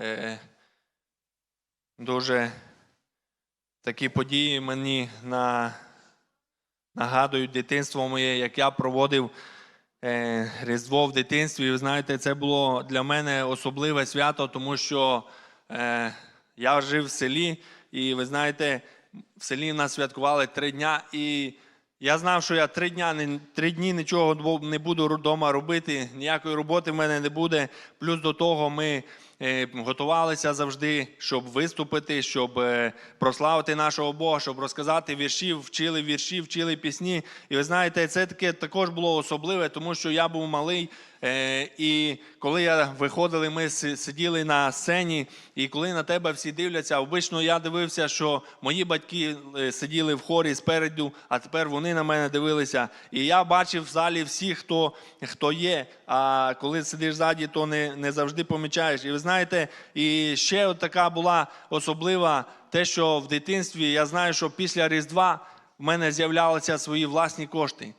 е, дуже такі події мені на, нагадують дитинство моє, як я проводив е, Різдво в дитинстві. І ви знаєте, це було для мене особливе свято, тому що е, я жив в селі, і ви знаєте, в селі нас святкували три дня. І я знав, що я три дня три дні нічого не буду вдома робити, ніякої роботи в мене не буде. Плюс до того ми готувалися завжди, щоб виступити, щоб е, прославити нашого Бога, щоб розказати вірші, вчили вірші, вчили пісні. І ви знаєте, це таке також було особливе, тому що я був малий. Е, і коли я виходили, ми сиділи на сцені, і коли на тебе всі дивляться, обично я дивився, що мої батьки е, сиділи в хорі спереду, а тепер вони на мене дивилися. І я бачив в залі всіх, хто, хто є. А коли сидиш ззаді, то не, не завжди помічаєш. І ви знаєте, і ще от така була особлива те, що в дитинстві я знаю, що після Різдва в мене з'являлися свої власні кошти.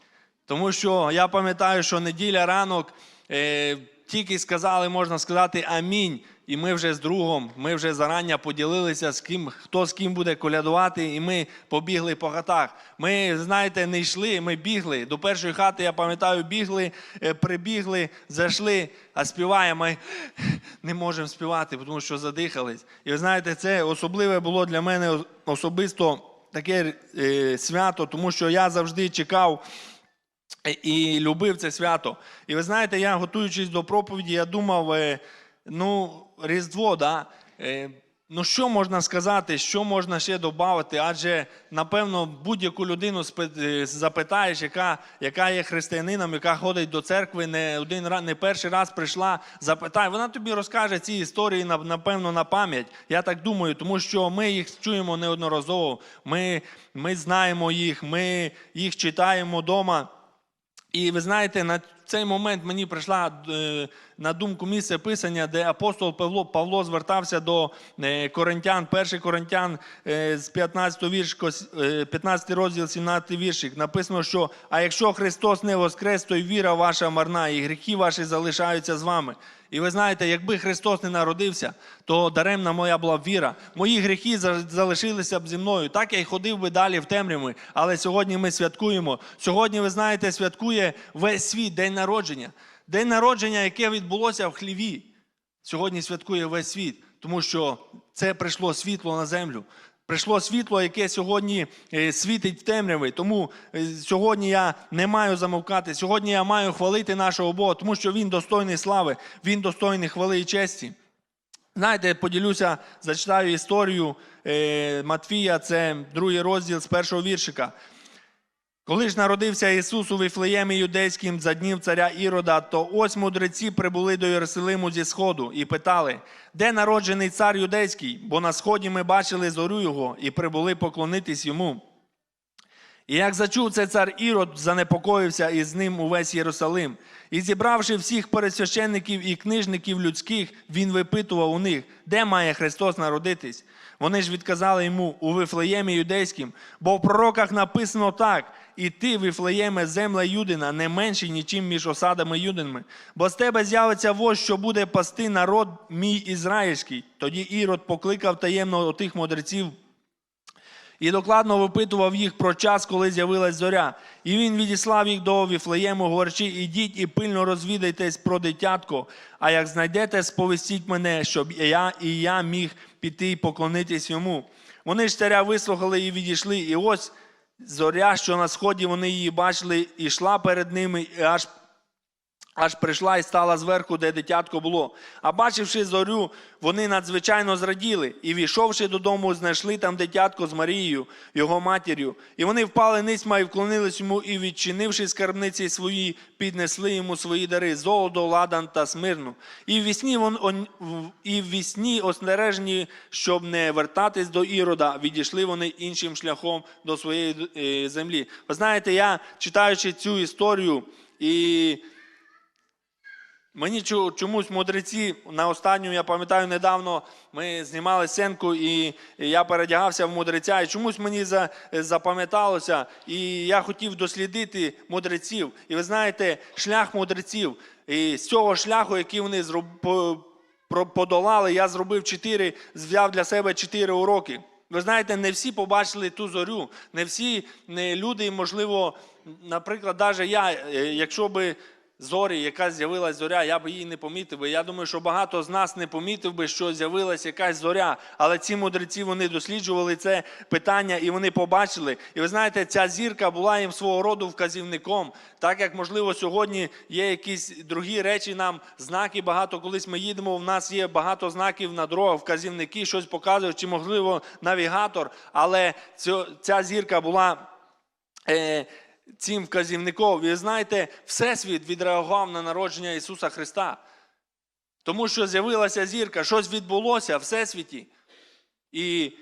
Тому що я пам'ятаю, що неділя ранок е, тільки сказали, можна сказати, амінь. І ми вже з другом, ми вже зарання поділилися, з ким, хто з ким буде колядувати, і ми побігли по хатах. Ми, знаєте, не йшли, ми бігли. До першої хати, я пам'ятаю, бігли, е, прибігли, зайшли, а співаємо. Ми не можемо співати, тому що задихались. І ви знаєте, це особливе було для мене особисто таке е, свято, тому що я завжди чекав і любив це свято. І ви знаєте, я готуючись до проповіді, я думав, е, ну, Різдво, да? е, ну що можна сказати, що можна ще додати? Адже, напевно, будь-яку людину е, запитаєш, яка, яка є християнином, яка ходить до церкви, не один не перший раз прийшла, запитай, вона тобі розкаже ці історії, на- напевно, на пам'ять. Я так думаю, тому що ми їх чуємо неодноразово, ми, ми знаємо їх, ми їх читаємо вдома. І ви знаєте, на цей момент мені прийшла е, на думку місце писання, де апостол Павло, Павло звертався до е, коринтян, перший коринтян е, з 15 вірш, е, 15 розділ, 17 віршик. Написано, що а якщо Христос не воскрес, то й віра ваша марна, і гріхи ваші залишаються з вами. І ви знаєте, якби Христос не народився, то даремна моя була б віра. Мої гріхи залишилися б зі мною. Так я й ходив би далі в темряві. Але сьогодні ми святкуємо. Сьогодні, ви знаєте, святкує весь світ день народження. День народження, яке відбулося в хліві. Сьогодні святкує весь світ, тому що це прийшло світло на землю. Прийшло світло, яке сьогодні е, світить в темряві. Тому е, сьогодні я не маю замовкати. Сьогодні я маю хвалити нашого Бога, тому що Він достойний слави, Він достойний хвали і честі. Знаєте, поділюся, зачитаю історію е, Матфія, це другий розділ з першого віршика. Коли ж народився Ісус у Вифлеємі юдейським за днів царя Ірода, то ось мудреці прибули до Єрусалиму зі сходу і питали, де народжений цар юдейський? Бо на сході ми бачили зорю його і прибули поклонитись йому. І як зачув це цар Ірод, занепокоївся і з ним увесь Єрусалим. І зібравши всіх пересвященників і книжників людських, він випитував у них, де має Христос народитись. Вони ж відказали йому у Вифлеємі юдейським, бо в пророках написано так: і ти, Вифлеєме, земля Юдина, не менший нічим між осадами юдинами. Бо з тебе з'явиться вождь, що буде пасти народ мій ізраїльський. Тоді Ірод покликав таємно отих мудреців і докладно випитував їх про час, коли з'явилась зоря. І він відіслав їх до Віфлеєму, говорячи, ідіть і пильно розвідайтесь про дитятко. А як знайдете, сповістіть мене, щоб я і я міг піти і поклонитись йому. Вони ж царя вислухали і відійшли. І ось зоря, що на сході вони її бачили, і йшла перед ними, і аж аж прийшла і стала зверху, де дитятко було. А бачивши зорю, вони надзвичайно зраділи, і війшовши додому, знайшли там дитятко з Марією, його матір'ю. І вони впали ницьма і вклонились йому, і, відчинивши скарбниці свої, піднесли йому свої дари золото, ладан та смирну. І в вісні, вон, он, і в вісні остережні, щоб не вертатись до Ірода, відійшли вони іншим шляхом до своєї е, землі. Ви знаєте, я читаючи цю історію і. Мені чомусь мудреці на останню, я пам'ятаю, недавно ми знімали сценку, і я передягався в мудреця, і чомусь мені запам'яталося, і я хотів дослідити мудреців. І ви знаєте, шлях мудреців, і з цього шляху, який вони подолали. Я зробив чотири, взяв для себе чотири уроки. Ви знаєте, не всі побачили ту зорю, не всі не люди, можливо, наприклад, навіть я, е, якщо би зорі, яка з'явилась зоря, я би її не помітив. Я думаю, що багато з нас не помітив би, що з'явилася якась зоря. Але ці мудреці вони досліджували це питання і вони побачили. І ви знаєте, ця зірка була їм свого роду вказівником. Так як, можливо, сьогодні є якісь другі речі, нам знаки багато. Колись ми їдемо, в нас є багато знаків на дорогах, вказівники, щось показують, чи, можливо, навігатор. Але ця зірка була. Е, цим вказівником. Ви знаєте, Всесвіт відреагував на народження Ісуса Христа. Тому що з'явилася зірка, щось відбулося в Всесвіті. І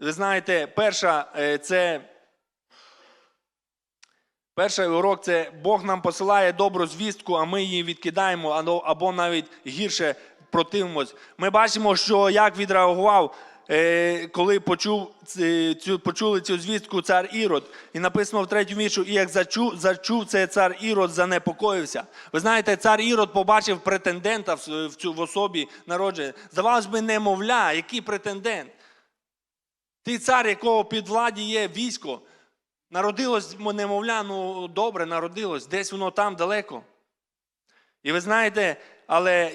ви знаєте, перша е, це. Перший урок це Бог нам посилає добру звістку, а ми її відкидаємо або- або навіть гірше противимось. Ми бачимо, що як відреагував, коли почув цю, почули цю звістку цар Ірод. І написано в третьому віршу, і як зачув, зачув це цар Ірод, занепокоївся. Ви знаєте, цар Ірод побачив претендента в, цю в особі народження. Здавалось би, немовля, який претендент? Ти цар, якого під владі є військо. Народилось немовля, ну добре, народилось, десь воно там далеко. І ви знаєте, але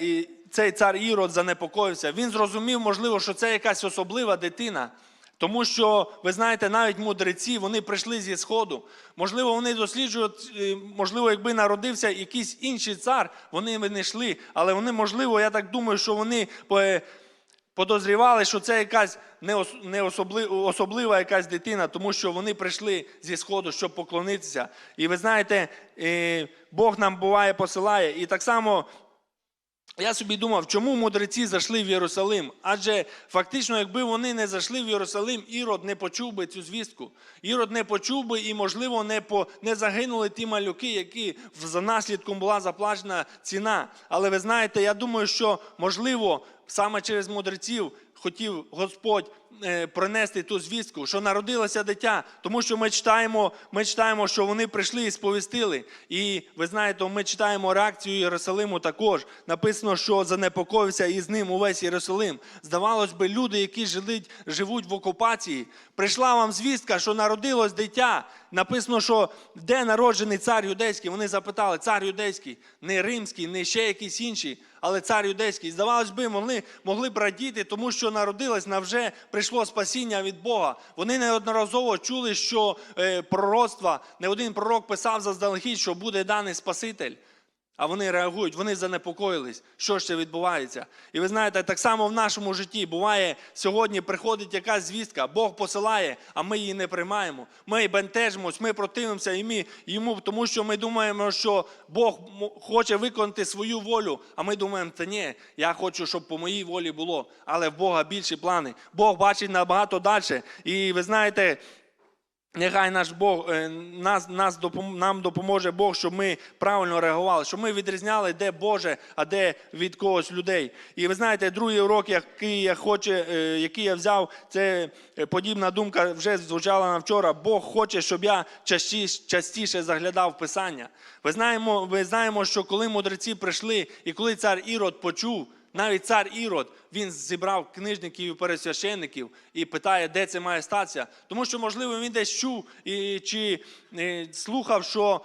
цей цар Ірод занепокоївся. Він зрозумів, можливо, що це якась особлива дитина. Тому що, ви знаєте, навіть мудреці вони прийшли зі Сходу. Можливо, вони досліджують, е, можливо, якби народився якийсь інший цар, вони б не йшли. Але вони, можливо, я так думаю, що вони е, подозрівали, що це якась не ос- не особли- особлива якась дитина, тому що вони прийшли зі Сходу, щоб поклонитися. І ви знаєте, е, Бог нам буває посилає. І так само я собі думав, чому мудреці зайшли в Єрусалим? Адже фактично, якби вони не зайшли в Єрусалим, Ірод не почув би цю звістку. Ірод не почув би і, можливо, не, по, не загинули ті малюки, які за наслідком була заплачена ціна. Але ви знаєте, я думаю, що можливо саме через мудреців хотів Господь принести ту звістку, що народилося дитя, тому що ми читаємо, ми читаємо, що вони прийшли і сповістили. І ви знаєте, ми читаємо реакцію Єрусалиму також. Написано, що занепокоївся і з ним увесь Єрусалим. Здавалось би, люди, які жилить, живуть в окупації, прийшла вам звістка, що народилось дитя. Написано, що де народжений цар юдейський. Вони запитали, цар юдейський, не римський, не ще якийсь інший, але цар юдейський. Здавалось би, могли, могли б радіти, тому що народилось, навже прийшло спасіння від Бога. Вони неодноразово чули, що е, пророцтва, не один пророк писав заздалегідь, що буде даний Спаситель. А вони реагують, вони занепокоїлись, що ще відбувається. І ви знаєте, так само в нашому житті буває сьогодні приходить якась звістка, Бог посилає, а ми її не приймаємо. Ми бентежимось, ми противимося і йому, тому що ми думаємо, що Бог хоче виконати свою волю. А ми думаємо, та ні, я хочу, щоб по моїй волі було. Але в Бога більші плани. Бог бачить набагато далі. І ви знаєте. Нехай наш Бог е, нас, нас нам допоможе Бог, щоб ми правильно реагували, щоб ми відрізняли, де Боже, а де від когось людей. І ви знаєте, другий урок, який я хоче, е, який я взяв, це е, подібна думка вже звучала на вчора. Бог хоче, щоб я частіше, частіше заглядав Писання. Ви знаємо, ви знаємо, що коли мудреці прийшли, і коли цар Ірод почув. Навіть цар Ірод він зібрав книжників і пересвященників і питає, де це має статися. Тому що, можливо, він десь чув і, чи е, слухав, що,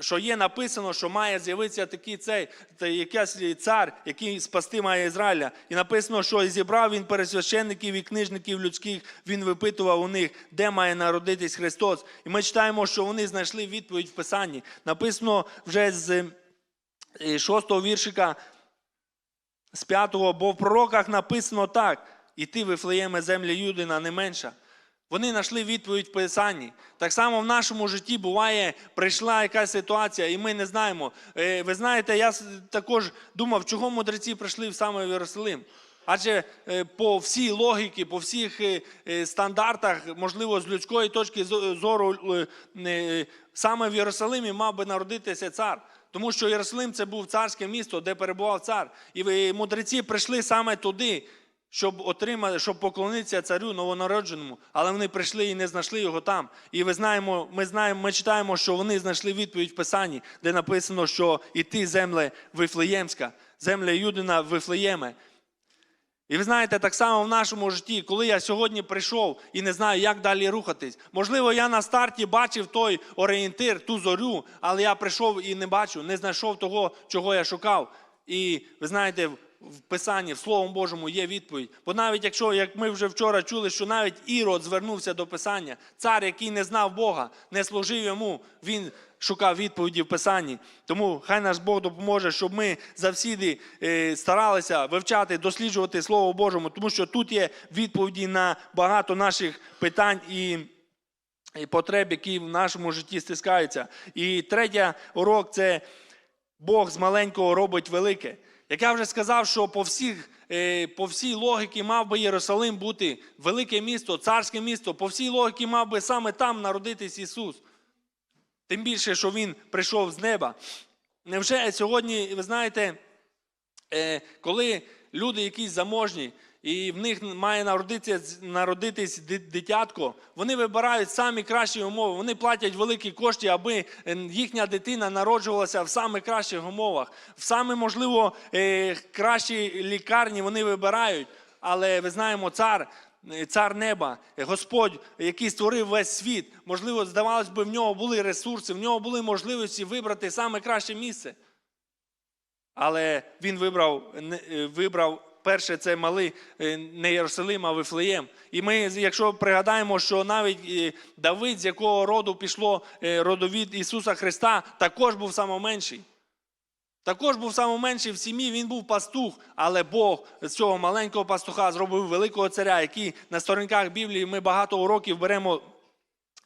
що є написано, що має з'явитися такий цей якийсь цар, який спасти має Ізраїля. І написано, що зібрав він пересвященників і книжників людських, він випитував у них, де має народитись Христос. І ми читаємо, що вони знайшли відповідь в Писанні. Написано вже з е, шостого віршика з п'ятого, бо в пророках написано так: і ти, Вифлеєме, землі Юдина, не менша. Вони знайшли відповідь в Писанні. Так само в нашому житті буває, прийшла якась ситуація, і ми не знаємо. Е, Ви знаєте, я також думав, чого мудреці прийшли саме в Єрусалим. Адже е, по всій логіці, по всіх е, стандартах, можливо, з людської точки зору, саме в Єрусалимі мав би народитися цар. Тому що Єрусалим це був царське місто, де перебував цар. І мудреці прийшли саме туди, щоб отримати, щоб поклонитися царю новонародженому. Але вони прийшли і не знайшли його там. І ви знаємо, ми знаємо, ми читаємо, що вони знайшли відповідь в Писанні, де написано, що і ти, земле Вифлеємська, земля Юдина Вифлеєме. І ви знаєте, так само в нашому житті, коли я сьогодні прийшов і не знаю, як далі рухатись. Можливо, я на старті бачив той орієнтир, ту зорю, але я прийшов і не бачу, не знайшов того, чого я шукав. І ви знаєте, в Писанні, в Словом Божому є відповідь. Бо навіть якщо, як ми вже вчора чули, що навіть Ірод звернувся до Писання, цар, який не знав Бога, не служив йому, він шукав відповіді в Писанні. Тому хай наш Бог допоможе, щоб ми завсіди е, старалися вивчати, досліджувати Слово Божому, тому що тут є відповіді на багато наших питань і. І потреб, які в нашому житті стискаються. І третя урок це Бог з маленького робить велике. Як я вже сказав, що по, всіх, е, по всій логіці мав би Єрусалим бути велике місто, царське місто, по всій логіці мав би саме там народитись Ісус. Тим більше, що Він прийшов з неба. Невже сьогодні, ви знаєте, е, коли люди якісь заможні, і в них має народитися, народитись дитятко, вони вибирають самі кращі умови, вони платять великі кошти, аби е, їхня дитина народжувалася в самих кращих умовах. В саме, можливо, е, кращі лікарні вони вибирають. Але ви знаємо, цар, е, цар неба, Господь, який створив весь світ, можливо, здавалось би, в нього були ресурси, в нього були можливості вибрати саме краще місце. Але він вибрав, вибрав перше це малий е, не Єрусалим, а Вифлеєм. І ми, якщо пригадаємо, що навіть е, Давид, з якого роду пішло е, родовід Ісуса Христа, також був самоменший. Також був самоменший в сім'ї, він був пастух, але Бог з цього маленького пастуха зробив великого царя, який на сторінках Біблії ми багато уроків беремо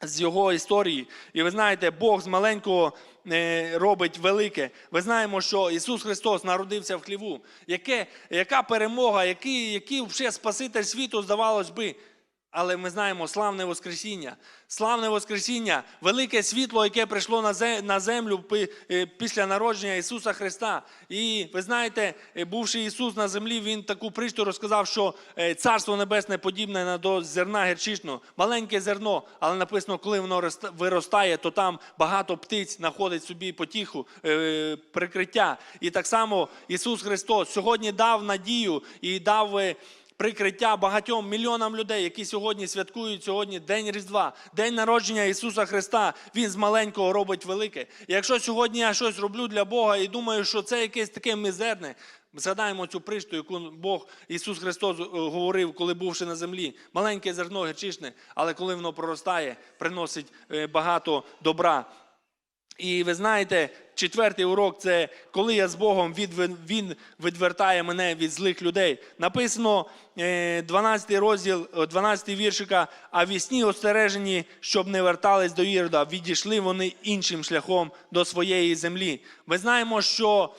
з його історії. І ви знаєте, Бог з маленького е, робить велике. Ви знаємо, що Ісус Христос народився в хліву. Яке, яка перемога, який, який взагалі Спаситель світу, здавалось би. Але ми знаємо славне Воскресіння. Славне Воскресіння, велике світло, яке прийшло на зе- на землю е, після народження Ісуса Христа. І ви знаєте, е, бувши Ісус на землі, Він таку притчу розказав, що е, Царство Небесне подібне до зерна гірчичного. Маленьке зерно, але написано, коли воно роста- виростає, то там багато птиць знаходить собі потіху, прикриття. І так само Ісус Христос сьогодні дав надію і дав. Прикриття багатьом мільйонам людей, які сьогодні святкують сьогодні День Різдва, День народження Ісуса Христа. Він з маленького робить велике. Якщо сьогодні я щось роблю для Бога і думаю, що це якесь таке мізерне, згадаємо цю притчу, яку Бог Ісус Христос е, говорив, коли бувши на землі. Маленьке зерно гірчичне, але коли воно проростає, приносить е, багато добра. І ви знаєте, четвертий урок це коли я з Богом від, він відвертає мене від злих людей. Написано е, 12 розділ, е, 12 віршика, а вісні остережені, щоб не вертались до Ірода, відійшли вони іншим шляхом до своєї землі. Ми знаємо, що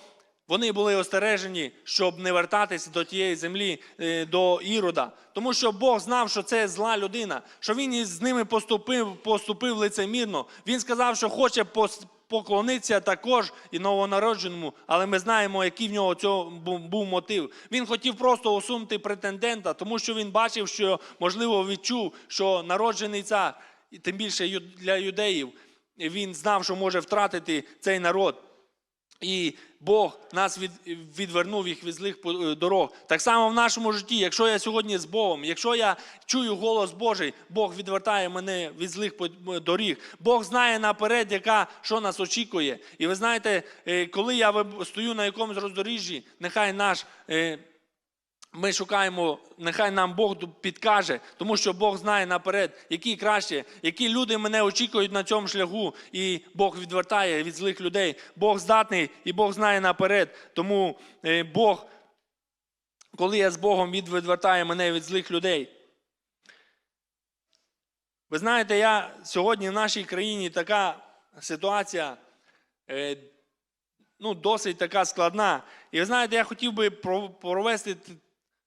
вони були остережені, щоб не вертатися до тієї землі, е, до Ірода. Тому що Бог знав, що це зла людина, що він із ними поступив, поступив лицемірно. Він сказав, що хоче поклонитися також і новонародженому, але ми знаємо, який в нього цього був мотив. Він хотів просто усунути претендента, тому що він бачив, що можливо відчув, що народжений цар, і тим більше для юдеїв, він знав, що може втратити цей народ. І Бог нас від, відвернув їх від злих е, дорог. Так само в нашому житті, якщо я сьогодні з Богом, якщо я чую голос Божий, Бог відвертає мене від злих по- доріг. Бог знає наперед, яка що нас очікує. І ви знаєте, е, коли я стою на якомусь роздоріжжі, нехай наш. Ми шукаємо, нехай нам Бог підкаже, тому що Бог знає наперед, які краще, які люди мене очікують на цьому шляху, і Бог відвертає від злих людей. Бог здатний і Бог знає наперед. Тому е, Бог, коли я з Богом, відвертає мене від злих людей. Ви знаєте, я сьогодні в нашій країні така ситуація. е, ну, досить така складна. І ви знаєте, я хотів би провести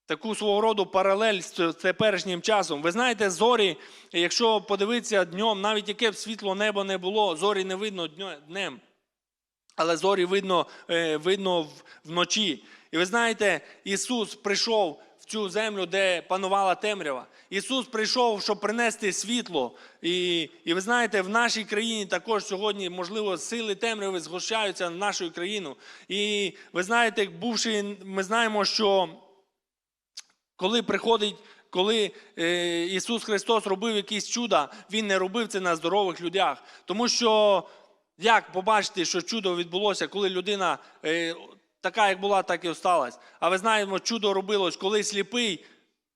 таку свого роду паралель з теперішнім часом. Ви знаєте, зорі, якщо подивитися днем, навіть яке б світло небо не було, зорі не видно днем. Але зорі видно, е, видно вночі. І ви знаєте, Ісус прийшов в цю землю, де панувала темрява. Ісус прийшов, щоб принести світло. І, і ви знаєте, в нашій країні також сьогодні, можливо, сили темряви згущаються на нашу країну. І ви знаєте, бувши, ми знаємо, що коли приходить, коли е, Ісус Христос робив якісь чуда, Він не робив це на здорових людях. Тому що як побачити, що чудо відбулося, коли людина е, така, як була, так і осталась. А ви знаємо, чудо робилось, коли сліпий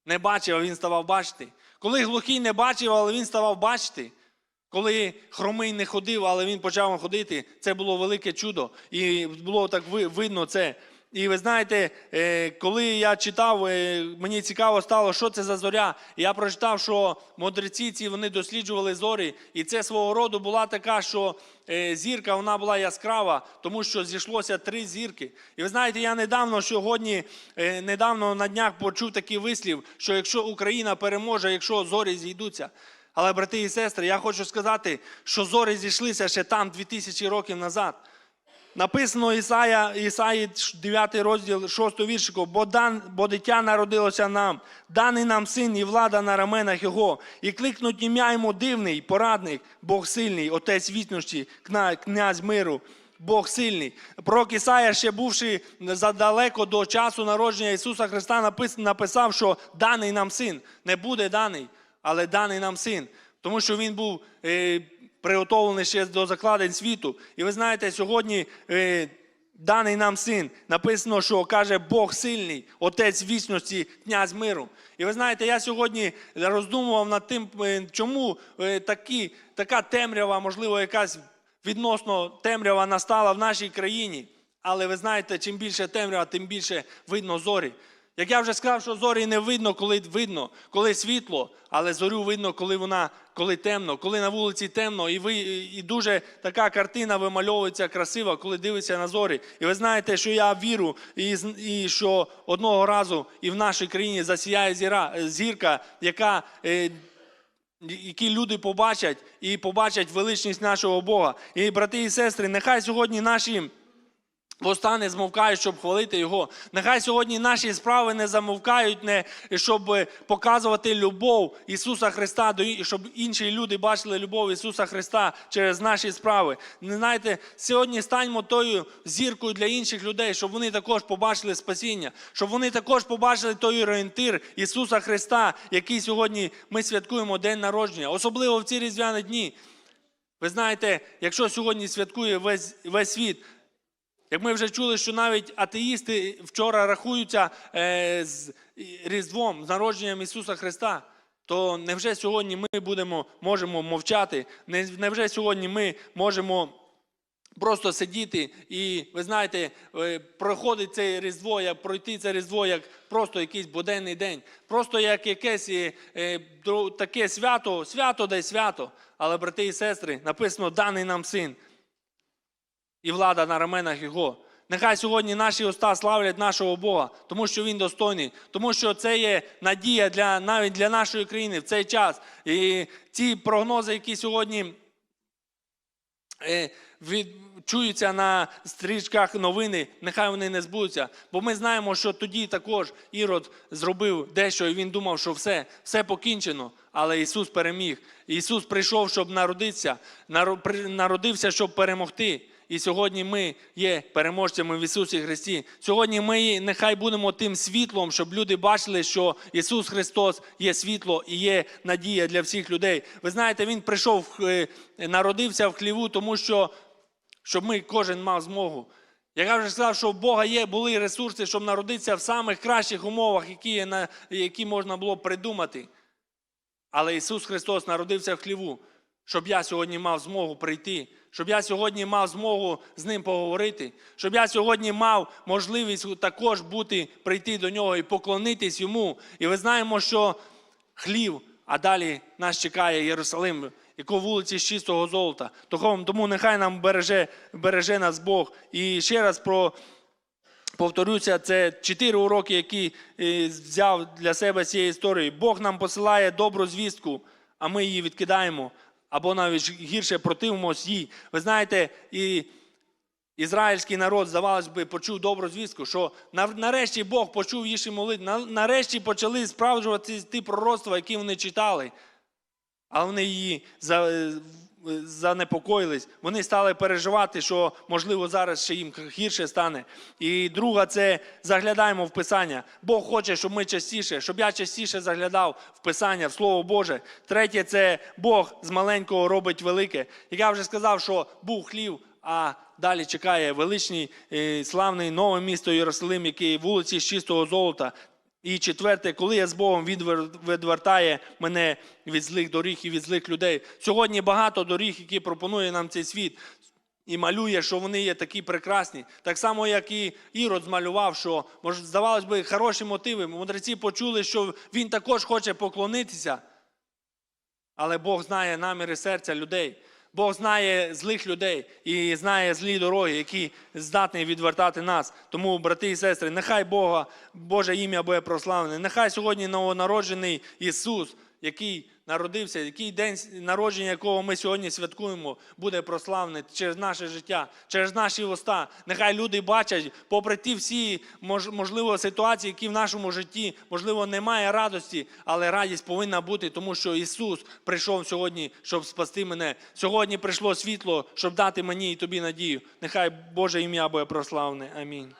не бачив, а він ставав бачити. Коли глухий не бачив, але він ставав бачити. Коли хромий не ходив, але він почав ходити, це було велике чудо. І було так видно це. І ви знаєте, е, коли я читав, е, мені цікаво стало, що це за зоря. Я прочитав, що мудреці ці вони досліджували зорі, і це свого роду була така, що е, зірка вона була яскрава, тому що зійшлося три зірки. І ви знаєте, я недавно сьогодні, недавно на днях почув такий вислів, що якщо Україна переможе, якщо зорі зійдуться. Але, брати і сестри, я хочу сказати, що зорі зійшлися ще там 2000 років назад. Написано Ісая, Ісаї 9 розділ 6 віршику, бо, дан, бо дитя народилося нам, даний нам син і влада на раменах його, і кликнуть ім'я йому дивний, порадник, Бог сильний, Отець вічності, князь миру. Бог сильний. Пророк Ісая, ще бувши задалеко до часу народження Ісуса Христа, написав, що даний нам син. Не буде даний, але даний нам син. Тому що він був е, приготовлений ще до закладень світу. І ви знаєте, сьогодні е, даний нам син написано, що каже Бог сильний, Отець вічності, князь миру. І ви знаєте, я сьогодні роздумував над тим, е, чому е, такі, така темрява, можливо, якась відносно темрява настала в нашій країні. Але ви знаєте, чим більше темрява, тим більше видно зорі. Як я вже сказав, що зорі не видно, коли видно, коли світло, але зорю видно, коли вона коли темно, коли на вулиці темно, і ви і дуже така картина вимальовується красива, коли дивишся на зорі. І ви знаєте, що я вірю, і, і що одного разу і в нашій країні засіяє зіра, зірка, яка. Е, які люди побачать і побачать величність нашого Бога. І брати і сестри, нехай сьогодні наші Вуста не змовкають, щоб хвалити Його. Нехай сьогодні наші справи не замовкають, не, щоб е, показувати любов Ісуса Христа, щоб інші люди бачили любов Ісуса Христа через наші справи. Не знаєте, сьогодні станьмо тою зіркою для інших людей, щоб вони також побачили спасіння, щоб вони також побачили той орієнтир Ісуса Христа, який сьогодні ми святкуємо День народження, особливо в ці різдвяні дні. Ви знаєте, якщо сьогодні святкує весь, весь світ, як ми вже чули, що навіть атеїсти вчора рахуються е, з Різдвом, з народженням Ісуса Христа, то невже сьогодні ми будемо, можемо мовчати? Невже сьогодні ми можемо просто сидіти і, ви знаєте, е, проходить це Різдво, як пройти це Різдво як просто якийсь буденний день, просто як якесь е, таке свято, свято дай свято. Але, брати і сестри, написано даний нам син і влада на раменах Його. Нехай сьогодні наші уста славлять нашого Бога, тому що Він достойний, тому що це є надія для, навіть для нашої країни в цей час. І ці прогнози, які сьогодні е, від, чуються на стрічках новини, нехай вони не збудуться. Бо ми знаємо, що тоді також Ірод зробив дещо, і він думав, що все, все покінчено. Але Ісус переміг. Ісус прийшов, щоб народитися, наро- народився, щоб перемогти. І сьогодні ми є переможцями в Ісусі Христі. Сьогодні ми нехай будемо тим світлом, щоб люди бачили, що Ісус Христос є світло і є надія для всіх людей. Ви знаєте, Він прийшов, е, народився в хліву, тому що щоб ми кожен мав змогу. Я вже сказав, що в Бога є, були ресурси, щоб народитися в самих кращих умовах, які, які можна було придумати. Але Ісус Христос народився в хліву, щоб я сьогодні мав змогу прийти, щоб я сьогодні мав змогу з ним поговорити, щоб я сьогодні мав можливість також бути, прийти до нього і поклонитись йому. І ви знаємо, що хлів, а далі нас чекає Єрусалим, якого вулиці з чистого золота. Тому, нехай нам береже, береже нас Бог. І ще раз про повторюся, це чотири уроки, які е, взяв для себе цієї історії. Бог нам посилає добру звістку, а ми її відкидаємо, або навіть гірше противимось їй. Ви знаєте, і ізраїльський народ, здавалось би, почув добру звістку, що нарешті Бог почув їхні молитви, нарешті почали справджуватися ті пророцтва, які вони читали. Але вони її занепокоїлись. Вони стали переживати, що можливо зараз ще їм гірше стане. І друга, це заглядаємо в Писання. Бог хоче, щоб ми частіше, щоб я частіше заглядав в Писання, в Слово Боже. Третє, це Бог з маленького робить велике. Як я вже сказав, що був хлів, а далі чекає величний, е, славний нове місто Єрусалим, який вулиці з чистого золота. І четверте, коли я з Богом відвер- відвертає мене від злих доріг і від злих людей. Сьогодні багато доріг, які пропонує нам цей світ, і малює, що вони є такі прекрасні. Так само, як і Ірод змалював, що може, здавалось би, хороші мотиви. Мудреці почули, що він також хоче поклонитися. Але Бог знає наміри серця людей. Бог знає злих людей і знає злі дороги, які здатні відвертати нас. Тому, брати і сестри, нехай Бога, Боже ім'я буде прославлене. Нехай сьогодні новонароджений Ісус, який народився, який день народження, якого ми сьогодні святкуємо, буде прославлений через наше життя, через наші уста. Нехай люди бачать, попри ті всі мож- можливо ситуації, які в нашому житті, можливо, немає радості, але радість повинна бути, тому що Ісус прийшов сьогодні, щоб спасти мене. Сьогодні прийшло світло, щоб дати мені і тобі надію. Нехай Боже ім'я буде прославлене. Амінь.